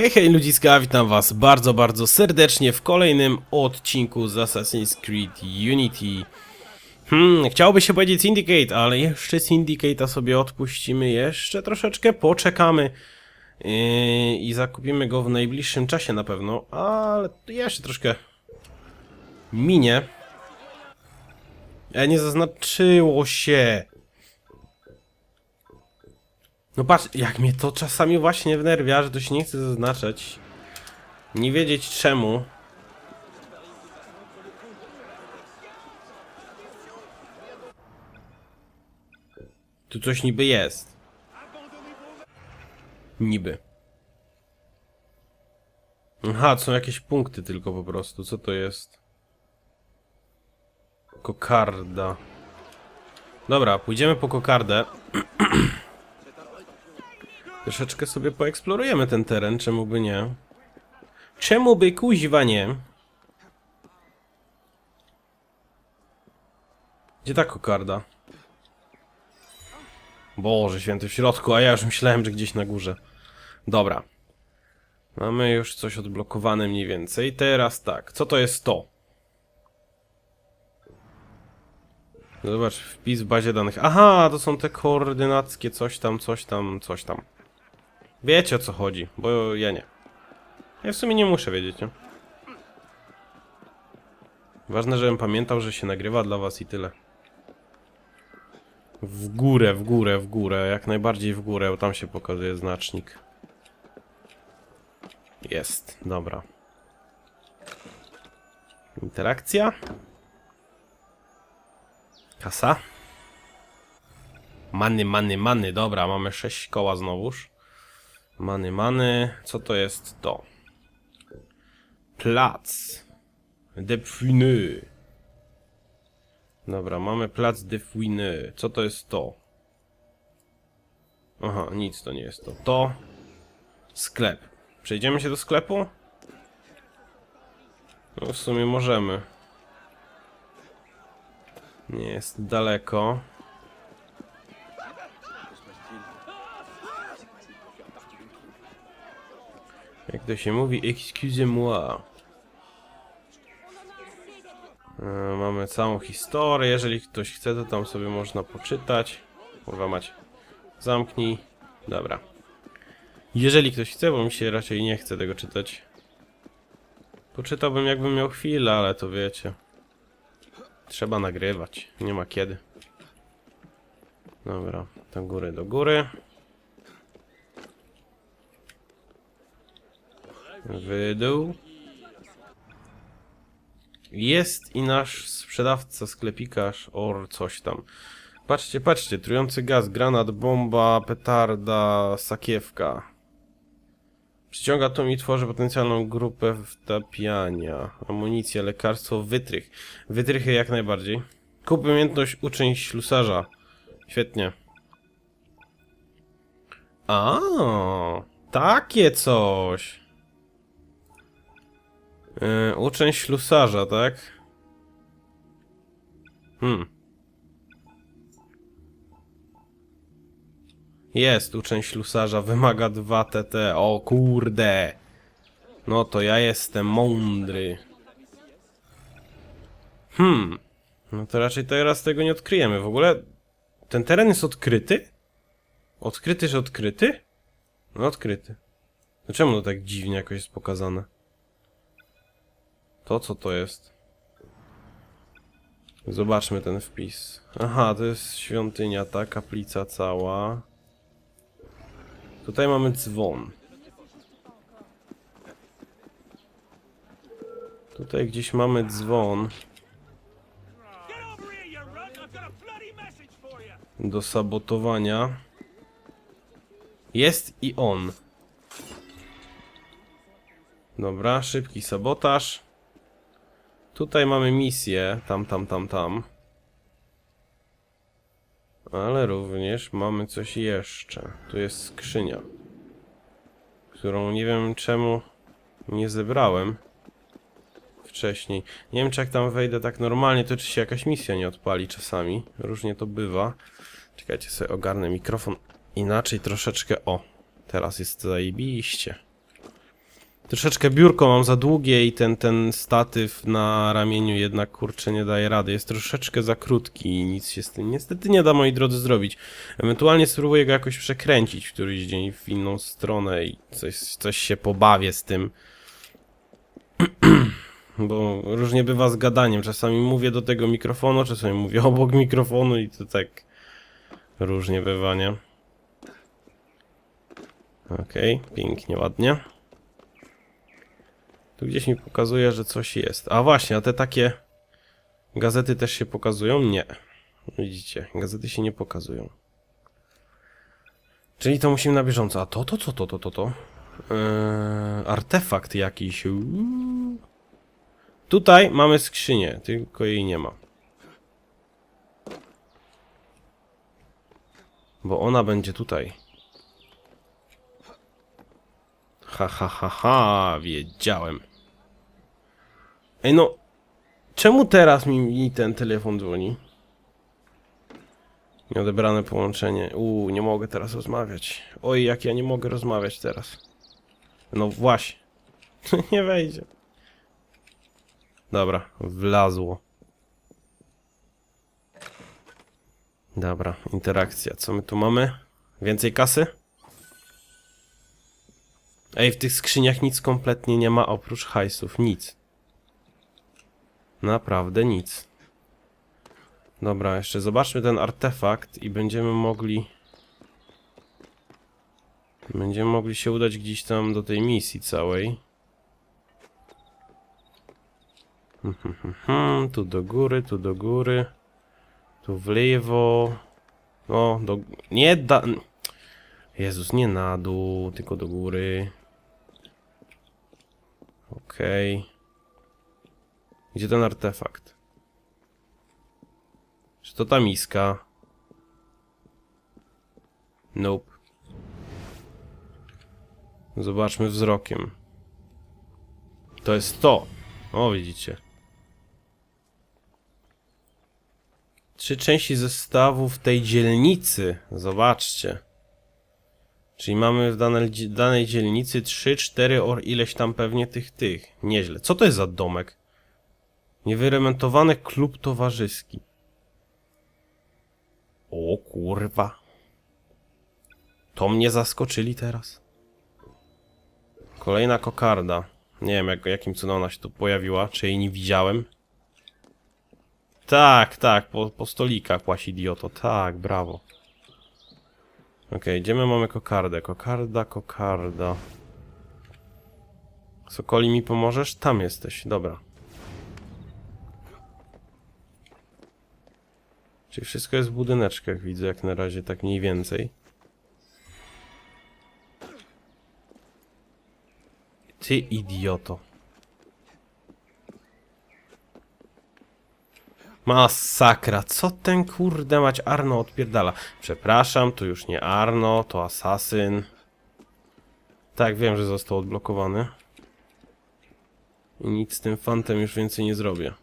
Hej, hej ludziska, witam was bardzo, bardzo serdecznie w kolejnym odcinku z Assassin's Creed Unity. Hmm, chciałoby się powiedzieć Syndicate, ale jeszcze Syndicate'a sobie odpuścimy, jeszcze troszeczkę poczekamy yy, i zakupimy go w najbliższym czasie na pewno, ale jeszcze troszkę minie. E, nie zaznaczyło się. No patrz, jak mnie to czasami właśnie wnerwia, że to się nie chce zaznaczać. Nie wiedzieć czemu. Tu coś niby jest. Niby. Aha, są jakieś punkty tylko po prostu. Co to jest? Kokarda. Dobra, pójdziemy po kokardę. Troszeczkę sobie poeksplorujemy ten teren, czemu by nie? Czemu by kuźwa nie? Gdzie ta kokarda? Boże święty w środku, a ja już myślałem, że gdzieś na górze. Dobra. Mamy już coś odblokowane mniej więcej. Teraz tak, co to jest to? Zobacz, wpis w bazie danych. Aha, to są te koordynackie coś tam, coś tam, coś tam. Wiecie o co chodzi, bo ja nie. Ja w sumie nie muszę wiedzieć, nie? Ważne, żebym pamiętał, że się nagrywa dla was i tyle. W górę, w górę, w górę, jak najbardziej w górę, bo tam się pokazuje znacznik. Jest, dobra. Interakcja. Kasa. Many, many, many, dobra, mamy 6 koła znowuż. Many, many. Co to jest to? Plac. De Fouine. Dobra, mamy plac de Fouine. Co to jest to? Aha, nic to nie jest to. To. Sklep. Przejdziemy się do sklepu? No w sumie możemy. Nie jest daleko. Jak to się mówi, excusez-moi. E, Mamy całą historię, jeżeli ktoś chce, to tam sobie można poczytać. Kurwa mać. Zamknij. Dobra. Jeżeli ktoś chce, bo mi się raczej nie chce tego czytać. Poczytałbym jakbym miał chwilę, ale to wiecie. Trzeba nagrywać, nie ma kiedy. Dobra, do góry, do góry. Wydół. Jest i nasz sprzedawca, sklepikarz, or coś tam. Patrzcie, patrzcie, trujący gaz, granat, bomba, petarda, sakiewka. Przyciąga to i tworzy potencjalną grupę wtapiania. Amunicja, lekarstwo, wytrych. Wytrychy jak najbardziej. Kup umiejętność uczeń ślusarza. Świetnie. A, takie coś. Yy, uczeń ślusarza, tak? Hmm. Jest, uczeń ślusarza, wymaga 2 TT. O kurde. No to ja jestem mądry. Hmm. No to raczej teraz tego nie odkryjemy. W ogóle ten teren jest odkryty? Odkryty, że odkryty? No odkryty. No czemu to tak dziwnie jakoś jest pokazane? To co to jest? Zobaczmy ten wpis. Aha, to jest świątynia, ta kaplica cała. Tutaj mamy dzwon. Tutaj gdzieś mamy dzwon do sabotowania. Jest i on. Dobra, szybki sabotaż. Tutaj mamy misję, tam, tam, tam, tam. Ale również mamy coś jeszcze. Tu jest skrzynia. Którą nie wiem czemu nie zebrałem wcześniej. Nie wiem czy jak tam wejdę tak normalnie, to czy się jakaś misja nie odpali czasami. Różnie to bywa. Czekajcie, sobie ogarnę mikrofon inaczej troszeczkę. O, teraz jest zajebiście. Troszeczkę biurko mam za długie i ten, ten statyw na ramieniu jednak kurczę nie daje rady. Jest troszeczkę za krótki i nic się z tym niestety nie da moi drodzy zrobić. Ewentualnie spróbuję go jakoś przekręcić w któryś dzień w inną stronę i coś, coś się pobawię z tym. Bo różnie bywa z gadaniem. Czasami mówię do tego mikrofonu, czasami mówię obok mikrofonu i to tak różnie bywa, nie? Okej, pięknie, ładnie. Tu gdzieś mi pokazuje, że coś jest. A właśnie, a te takie gazety też się pokazują? Nie. Widzicie, gazety się nie pokazują. Czyli to musimy na bieżąco. A to, to, co to, to, to, to? Eee, artefakt jakiś. Uuu. Tutaj mamy skrzynię, tylko jej nie ma. Bo ona będzie tutaj. Ha, ha, ha, ha, wiedziałem. Ej no, czemu teraz mi, ten telefon dzwoni? Nieodebrane połączenie. Uuu, nie mogę teraz rozmawiać. Oj, jak ja nie mogę rozmawiać teraz. No właśnie. nie wejdzie. Dobra, wlazło. Dobra, interakcja. Co my tu mamy? Więcej kasy? Ej, w tych skrzyniach nic kompletnie nie ma oprócz hajsów. Nic. Naprawdę nic. Dobra, jeszcze zobaczmy ten artefakt i będziemy mogli... Będziemy mogli się udać gdzieś tam do tej misji całej. Mhm, mhm, tu do góry, tu do góry. Tu w lewo. O, do... Nie da... Jezus, nie na dół, tylko do góry. Okej. Gdzie ten artefakt? Czy to ta miska? Nope. Zobaczmy wzrokiem. To jest to. O, widzicie. Trzy części zestawu w tej dzielnicy. Zobaczcie. Czyli mamy w danej, danej dzielnicy 3, 4 or ileś tam pewnie tych tych. Nieźle. Co to jest za domek? Niewyremontowany klub towarzyski. O kurwa. To mnie zaskoczyli teraz. Kolejna kokarda. Nie wiem jak, jakim cudem ona się tu pojawiła, czy jej nie widziałem. Tak, tak, po, po stolikach płaci idioto. Tak, brawo. Okej, gdzie my mamy kokardę? Kokarda, kokarda. Sokoli mi pomożesz? Tam jesteś, dobra. Czyli wszystko jest w budyneczkach, widzę jak na razie, tak mniej więcej. Ty idioto. Masakra, co ten kurde mać Arno odpierdala? Przepraszam, to już nie Arno, to asasyn. Tak, wiem, że został odblokowany. I nic z tym fantem już więcej nie zrobię.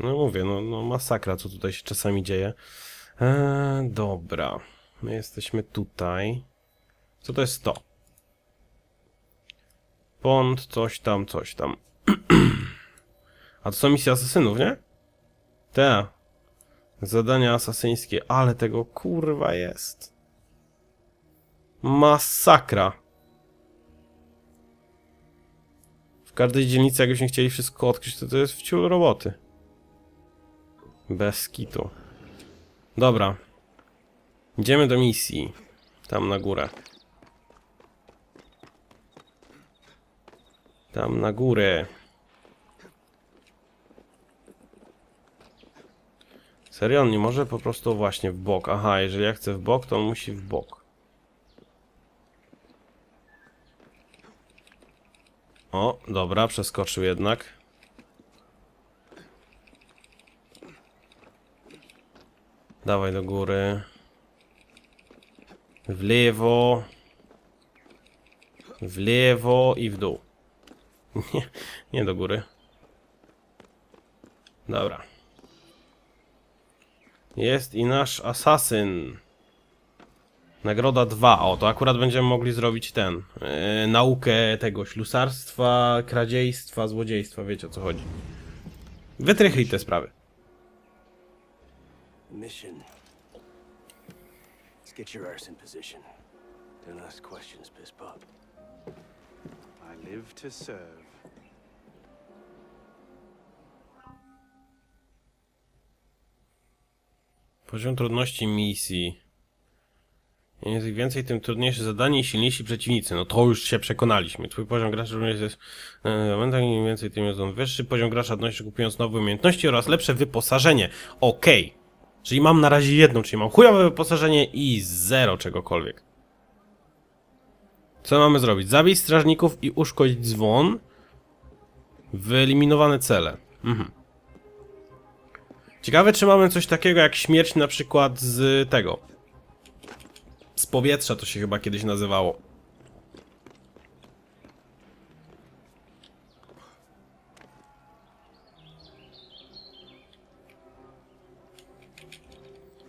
No mówię, no, no masakra, co tutaj się czasami dzieje. Eee, dobra, my jesteśmy tutaj. Co to jest to? Pont, coś tam, coś tam. A to są misje asasynów, nie? Te. Zadania asasyńskie, ale tego kurwa jest. Masakra. W każdej dzielnicy, jakbyśmy chcieli wszystko odkryć, to to jest wciul roboty. Bez kitu. Dobra. Idziemy do misji. Tam na górę. Tam na górę. Serio, on nie może po prostu właśnie w bok. Aha, jeżeli ja chcę w bok, to on musi w bok. O, dobra, przeskoczył jednak. Dawaj do góry. W lewo. W lewo i w dół. Nie, nie do góry. Dobra. Jest i nasz asasyn. Nagroda 2. O, to akurat będziemy mogli zrobić ten. Yy, naukę tego ślusarstwa, kradziejstwa, złodziejstwa. Wiecie o co chodzi. Wytrychyj te sprawy. Mission. Let's get your arse in position. Don't ask questions, piss pop. I live to serve. Poziom trudności misji. Im więcej, tym trudniejsze zadanie i silniejsi przeciwnicy. No to już się przekonaliśmy. Twój poziom gracza również jest... E, momentach im więcej, tym jest on wyższy. Poziom gracza odnosi kupując nowe umiejętności oraz lepsze wyposażenie. Okej. Czyli mam na razie jedną, czyli mam chujowe wyposażenie i zero czegokolwiek. Co mamy zrobić? Zabij strażników i uszkodzić dzwon. Wyeliminowane cele. Mhm. Ciekawe, czy mamy coś takiego jak śmierć na przykład z tego. Z powietrza to się chyba kiedyś nazywało.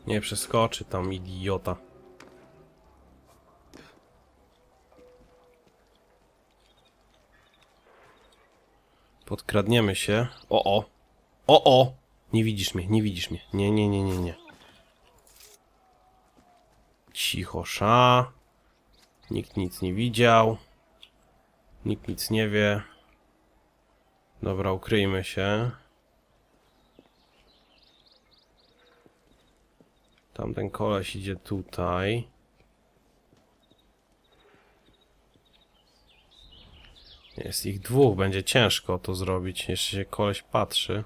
Nie przeskoczy tam idiota. Podkradniemy się. O o. O o. Nie widzisz mnie, nie widzisz mnie. Nie, nie, nie, nie, nie. Cicho, sza. Nikt nic nie widział. Nikt nic nie wie. Dobra, ukryjmy się. Tamten koleś idzie tutaj. Jest ich dwóch, będzie ciężko to zrobić. Jeszcze się koleś patrzy.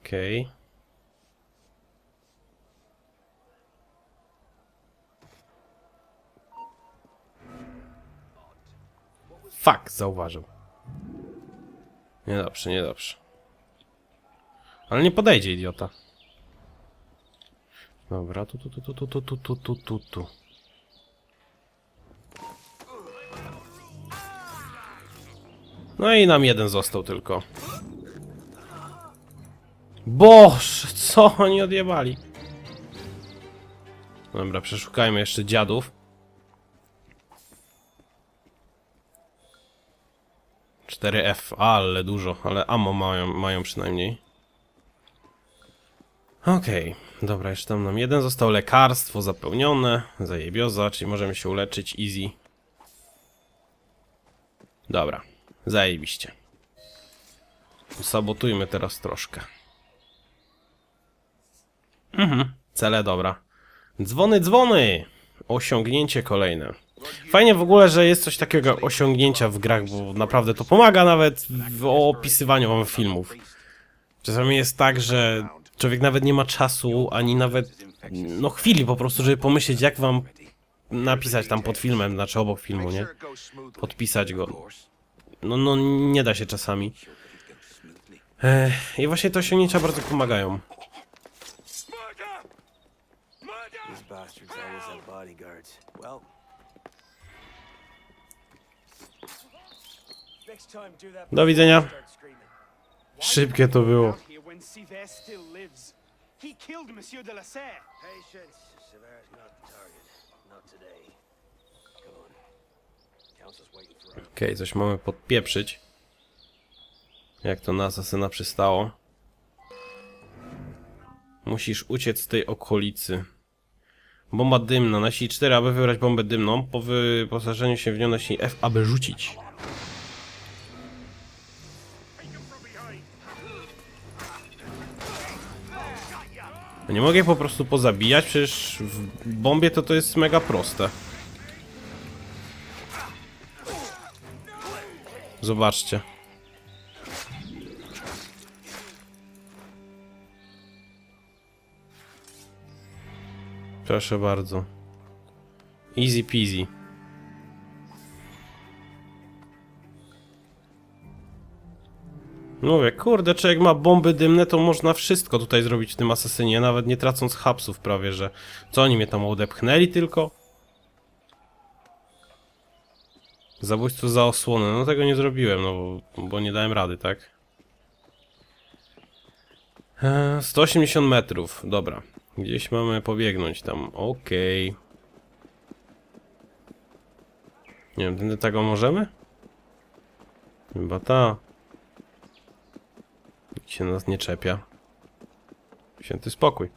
Okej. Fuck, zauważył. Niedobrze, niedobrze. Ale nie podejdzie, idiota. Dobra, tu, tu, tu, tu, tu, tu, tu, tu, tu, tu. No i nam jeden został tylko. Boże, co oni odjebali? Dobra, przeszukajmy jeszcze dziadów. 4F, ale dużo, ale ammo mają, mają przynajmniej. Okej, dobra, jeszcze tam nam jeden został. Lekarstwo zapełnione, zajebioza, czyli możemy się uleczyć, easy. Dobra, zajebiście. Sabotujmy teraz troszkę. Mhm, cele dobra. Dzwony, dzwony! Osiągnięcie kolejne. Fajnie w ogóle, że jest coś takiego osiągnięcia w grach, bo naprawdę to pomaga nawet w opisywaniu wam filmów. Czasami jest tak, że człowiek nawet nie ma czasu, ani nawet no chwili po prostu, żeby pomyśleć jak wam napisać tam pod filmem, znaczy obok filmu, nie? Podpisać go. No, no nie da się czasami. Ech, I właśnie te osiągnięcia bardzo pomagają. Do widzenia. Szybkie to było. Killed Monsieur de la Serre. Patience. Sever's not the target. Not today. Come on. Council's waiting for us. Okej, coś mamy podpieprzyć. Jak to na asasyna przystało. Musisz uciec z tej okolicy. Bomba dymna. Naciśnij 4, aby wybrać bombę dymną. Po wyposażeniu się w nią naciśnij F, aby rzucić. Nie mogę po prostu pozabijać, przecież w bombie to to jest mega proste. Zobaczcie. Proszę bardzo. Easy peasy. Mówię, kurde, czy jak ma bomby dymne, to można wszystko tutaj zrobić w tym asesynie, nawet nie tracąc hapsów prawie, że... Co oni mnie tam odepchnęli tylko? Zabójstwo za osłonę. No tego nie zrobiłem, no bo, bo nie dałem rady, tak? Eee, 180 metrów, dobra. Gdzieś mamy pobiegnąć tam. Okej. Nie wiem, tędy tego możemy? Chyba ta. Nikt się nas nie czepia. Święty spokój.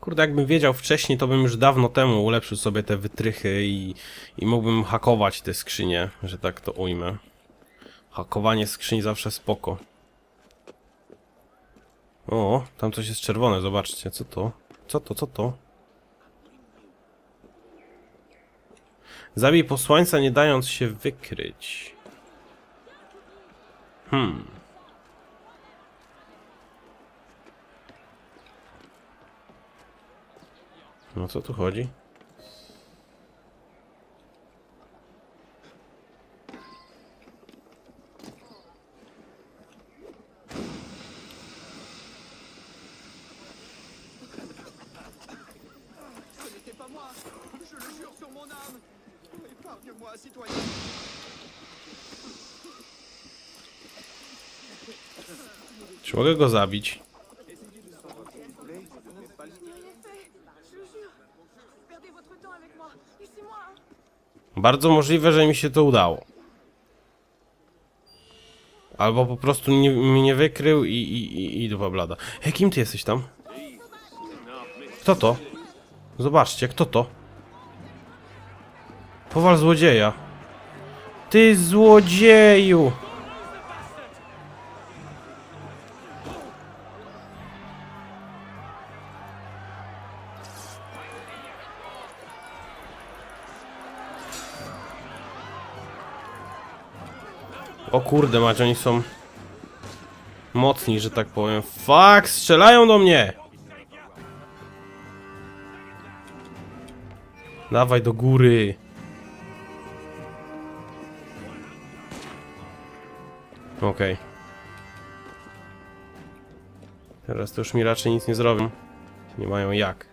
Kurde, jakbym wiedział wcześniej, to bym już dawno temu ulepszył sobie te wytrychy i, i mógłbym hakować te skrzynie, że tak to ujmę. Hakowanie skrzyń zawsze spoko. O, tam coś jest czerwone, zobaczcie, co to? Co to, co to? Zabij posłańca, nie dając się wykryć. Hmm. No co tu chodzi? Temps avec moi. Laissez-moi. hein. Bardzo możliwe, że mi się to udało. Albo po prostu nie, mnie nie wykrył i, i, i, i blada. Hej, kim ty jesteś tam? Kto to? Zobaczcie, kto to? Powal złodzieja. Ty złodzieju! O kurde, mać, oni są mocni, że tak powiem. Fuck, strzelają do mnie! Dawaj do góry. Okej. Teraz to już mi raczej nic nie zrobią. Nie mają jak.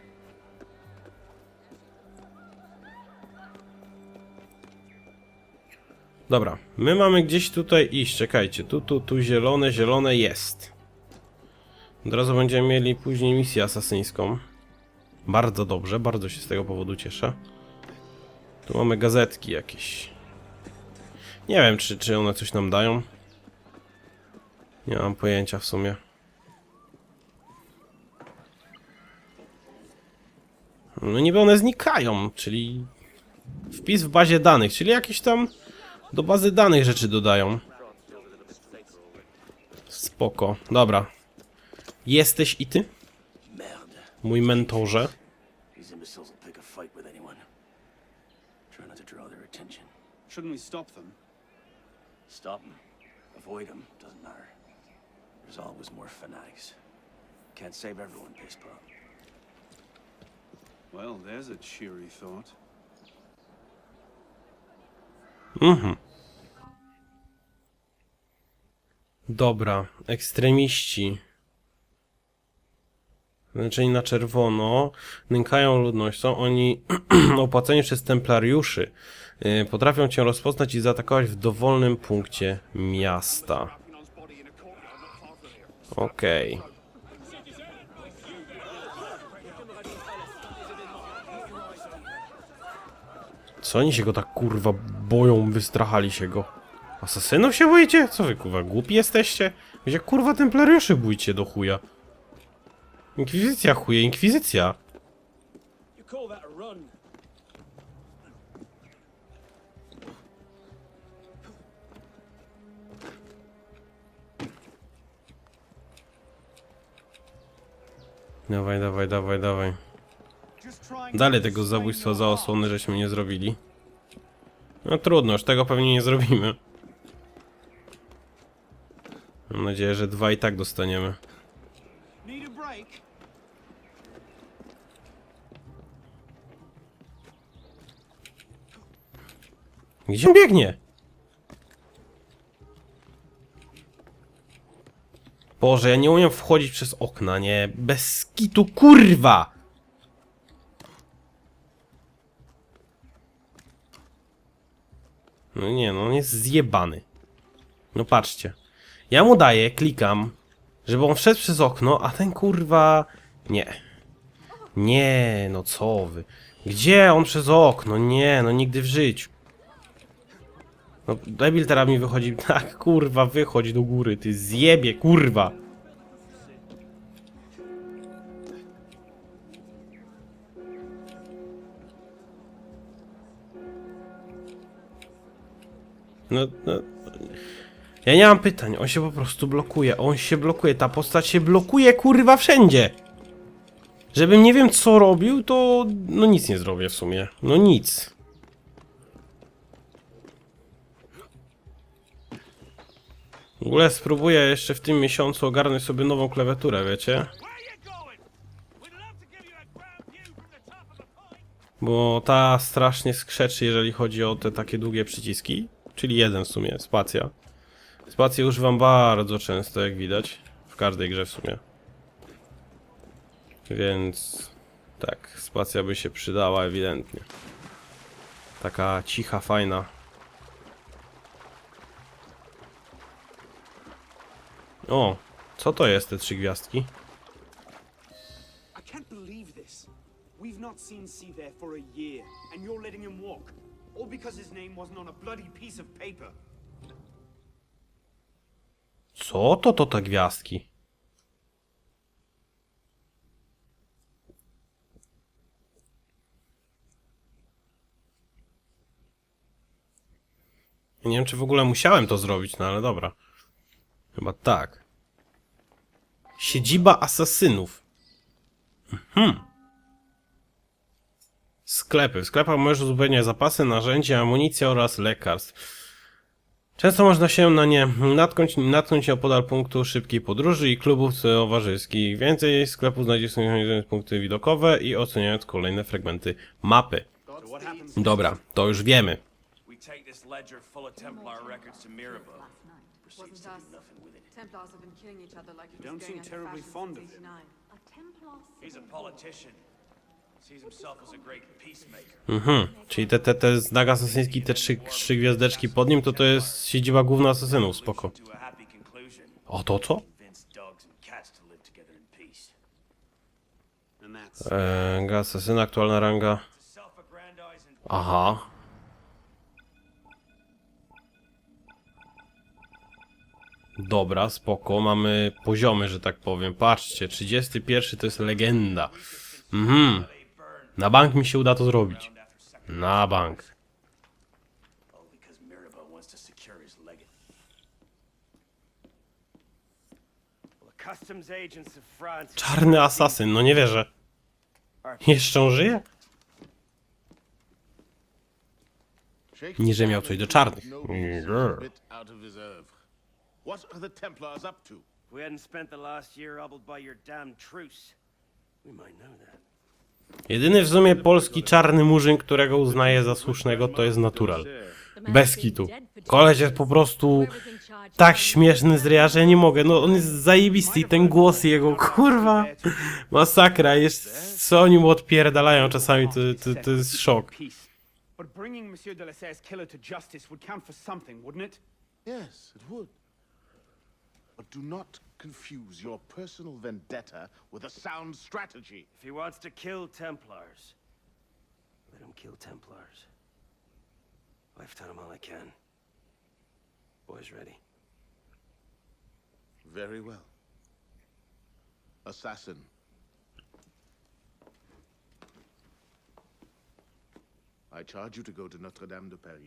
Dobra, my mamy gdzieś tutaj iść, czekajcie, tu, tu, tu zielone, zielone jest. Od razu będziemy mieli później misję asasyńską. Bardzo dobrze, bardzo się z tego powodu cieszę. Tu mamy gazetki jakieś. Nie wiem, czy, czy one coś nam dają. Nie mam pojęcia w sumie. No niby one znikają, czyli wpis w bazie danych, czyli jakieś tam do bazy danych rzeczy dodają. Spoko. Dobra. Jesteś i ty? Mój mentorze. Shouldn't we stop them? Stop them. Avoid them. Doesn't matter. There's always more fanatics. Can't save everyone, piss pop. Well, there's a cheery thought. Mhm. Dobra, ekstremiści. Znaczeni na czerwono, nękają ludnością. Oni, opłaceni przez templariuszy, y, potrafią cię rozpoznać i zaatakować w dowolnym punkcie miasta. Okej. Co oni się go tak kurwa boją, wystrachali się go? Asasynów się boicie? Co wy kurwa, głupi jesteście? Się kurwa templariuszy bójcie do chuja. Inkwizycja chuje, inkwizycja. Dawaj, dawaj, dawaj, dawaj. Dalej tego zabójstwa za osłony żeśmy nie zrobili. No trudno, już tego pewnie nie zrobimy. Mam nadzieję, że dwa i tak dostaniemy. Gdzie on biegnie? Boże, ja nie umiem wchodzić przez okna, nie? Bez kitu, kurwa! No nie, no on jest zjebany. No patrzcie. Ja mu daję, klikam, żeby on wszedł przez okno, a ten kurwa... Nie. Nie, no co wy. Gdzie on przez okno? Nie, no nigdy w życiu. No, debil teraz mi wychodzi, tak, kurwa, wychodź do góry, ty zjebie, kurwa. No, no, ja nie mam pytań, on się po prostu blokuje, on się blokuje, ta postać się blokuje, kurwa, wszędzie. Żebym nie wiem co robił, to no nic nie zrobię w sumie, no nic. W ogóle spróbuję jeszcze w tym miesiącu ogarnąć sobie nową klawiaturę, wiecie? Bo ta strasznie skrzeczy, jeżeli chodzi o te takie długie przyciski. Czyli jeden w sumie, spacja. Spację używam bardzo często, jak widać. W każdej grze w sumie. Więc... Tak, spacja by się przydała ewidentnie. Taka cicha, fajna. O, co to jest te trzy gwiazdki? I can't believe this. We've not seen Seaver for a year, and you're letting him walk. All because his name wasn't on a bloody piece of paper. Co to to te gwiazdki? Nie wiem, czy w ogóle musiałem to zrobić, no ale dobra. Chyba tak. Siedziba asasynów. Mhm. Sklepy. W sklepach możesz uzupełniać zapasy, narzędzia, amunicję oraz lekarstw. Często można się na nie natknąć, natknąć opodal punktu szybkiej podróży i klubów towarzyskich. Więcej sklepów znajdziesz znajdując punkty widokowe i oceniając kolejne fragmenty mapy. Dobra, to już wiemy. Proceeds to do us. nothing with it. Templars have been killing each other like You don't seem terribly fond of him. 89. A Templar He's a politician. Sees himself as a great peacemaker. Mhm. Czyli te, te, te znak asasyński, te trzy, trzy gwiazdeczki pod nim, to to jest siedziba główna asasynów, spoko. To a happy conclusion. O to co? Convince dogs and cats to live together in peace. And that's Eee, asasyna, aktualna ranga. Aha. Dobra, spoko, mamy poziomy, że tak powiem. Patrzcie, 31 to jest legenda. Mhm. Na bank mi się uda to zrobić. Na bank. Czarny asasyn, no nie wierzę. Jeszcze on żyje? Nie, że miał coś do czarnych. oeuvre. What are the Templars up to? If we hadn't spent the last year hobbled by your damn truce, we might know that. Jedyny w sumie polski czarny murzyn, którego uznaję za słusznego, to jest natural. Bez kitu. Koleś jest po prostu tak śmieszny z ryja, że ja nie mogę. No on jest zajebisty i ten głos jego, kurwa. Masakra, jest, co oni mu odpierdalają czasami, to, to, to jest szok. But bringing Monsieur de Lasserre's killer to justice would count for something, wouldn't it? Yes, it would. But do not confuse your personal vendetta with a sound strategy. If he wants to kill Templars, let him kill Templars. I've done him all I can. Boys ready? Very well. Assassin. I charge you to go to Notre Dame de Paris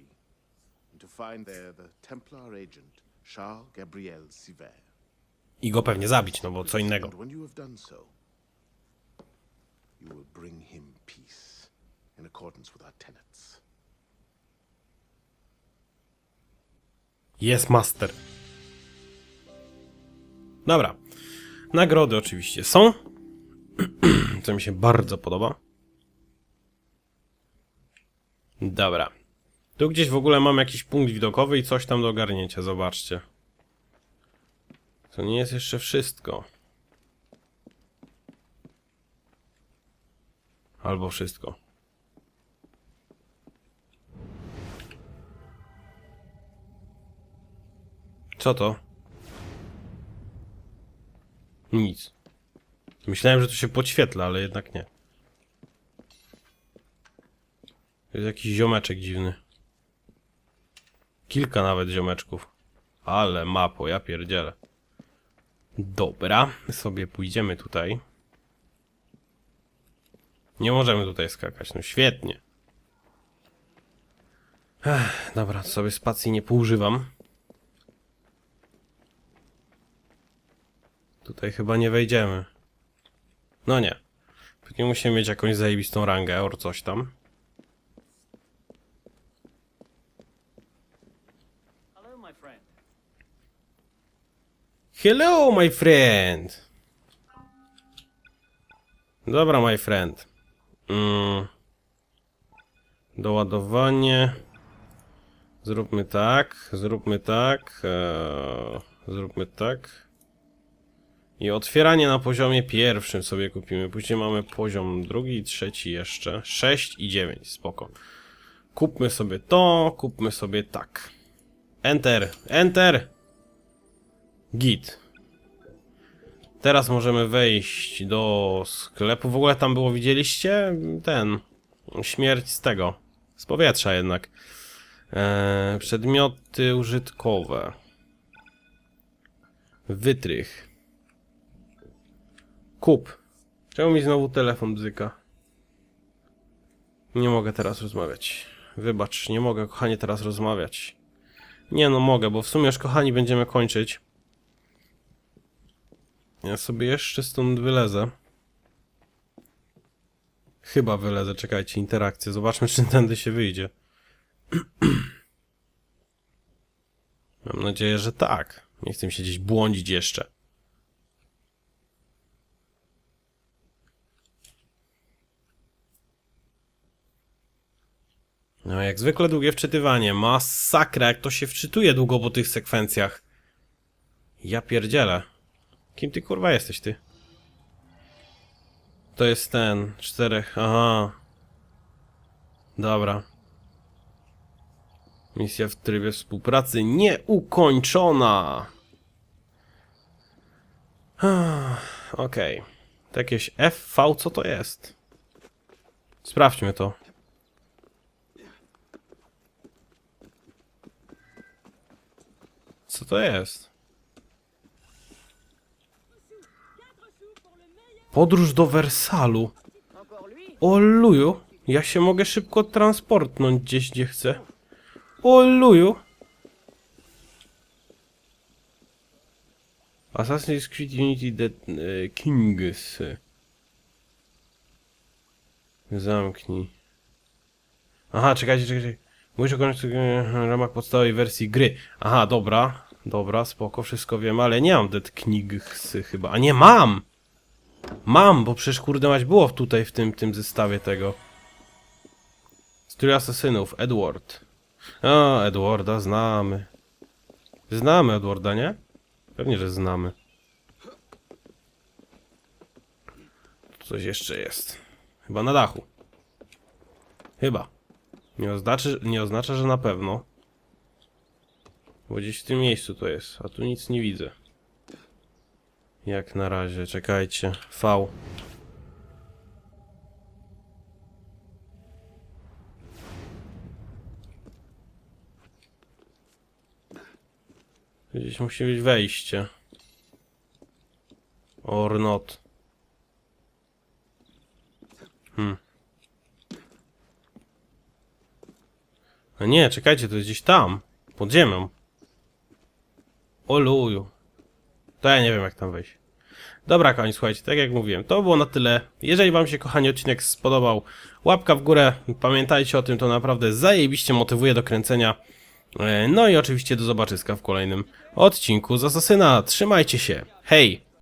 and to find there the Templar agent, Charles Gabriel Siver. I go pewnie zabić, no bo co innego. You will bring him peace in accordance with our tenets. Jest master. Dobra. Nagrody oczywiście są. Co mi się bardzo podoba. Dobra. Tu gdzieś w ogóle mam jakiś punkt widokowy i coś tam do ogarnięcia, zobaczcie. To nie jest jeszcze wszystko. Albo wszystko. Co to? Nic. Myślałem, że to się podświetla, ale jednak nie. Jest jakiś ziomeczek dziwny. Kilka nawet ziomeczków. Ale mapo, ja pierdzielę. Dobra, sobie pójdziemy tutaj. Nie możemy tutaj skakać, no świetnie. Ech, dobra, sobie spacji nie poużywam. Tutaj chyba nie wejdziemy. No nie. Pewnie musimy mieć jakąś zajebistą rangę, or coś tam. Hello, my friend. Hello, my friend! Dobra, my friend. Mm. Doładowanie. Zróbmy tak, zróbmy tak, eee, zróbmy tak. I otwieranie na poziomie pierwszym sobie kupimy. Później mamy poziom drugi trzeci jeszcze. 6 i 9, spoko. Kupmy sobie to, kupmy sobie tak. Enter, enter! Git. Teraz możemy wejść do sklepu. W ogóle tam było, widzieliście? Ten. Śmierć z tego. Z powietrza jednak. Eee, przedmioty użytkowe. Wytrych. Kup. Czemu mi znowu telefon bzyka? Nie mogę teraz rozmawiać. Wybacz, nie mogę, kochanie, teraz rozmawiać. Nie no, mogę, bo w sumie już, kochani, będziemy kończyć. Ja sobie jeszcze stąd wylezę. Chyba wylezę, czekajcie, interakcję. Zobaczmy, czy tędy się wyjdzie. Mam nadzieję, że tak. Nie chcę się gdzieś błądzić jeszcze. No, jak zwykle długie wczytywanie. Masakra, jak to się wczytuje długo po tych sekwencjach. Ja pierdzielę. Kim ty kurwa jesteś, ty? To jest ten, czterech, aha. Dobra. Misja w trybie współpracy nieukończona. Okej. To jakieś FV, co to jest? Sprawdźmy to. Co to jest? Podróż do Wersalu. O luju, ja się mogę szybko transportnąć gdzieś, gdzie chcę. O luju. Assassin's Creed Unity The e, Kings. Zamknij. Aha, czekajcie, czekajcie. Musisz ukończyć e, w ramach podstawowej wersji gry. Aha, dobra. Dobra, spoko, wszystko wiem, ale nie mam Dead Knigs chyba. A nie, mam! Mam, bo przecież kurde mać było tutaj w tym, tym zestawie tego. Strój asesynów, Edward. A, Edwarda znamy. Znamy Edwarda, nie? Pewnie, że znamy. Coś jeszcze jest. Chyba na dachu. Chyba. Nie oznacza, nie oznacza, że na pewno. Bo gdzieś w tym miejscu to jest, a tu nic nie widzę. Jak na razie, czekajcie. V. Gdzieś musi być wejście. Or not. Hmm. A nie, czekajcie, to jest gdzieś tam. Pod ziemią. To ja nie wiem jak tam wejść. Dobra, kochani, słuchajcie, tak jak mówiłem, to było na tyle. Jeżeli wam się, kochani, odcinek spodobał, łapka w górę. Pamiętajcie o tym, to naprawdę zajebiście motywuje do kręcenia. E, No i oczywiście do zobaczyska w kolejnym odcinku z Asasyna. Trzymajcie się. Hej!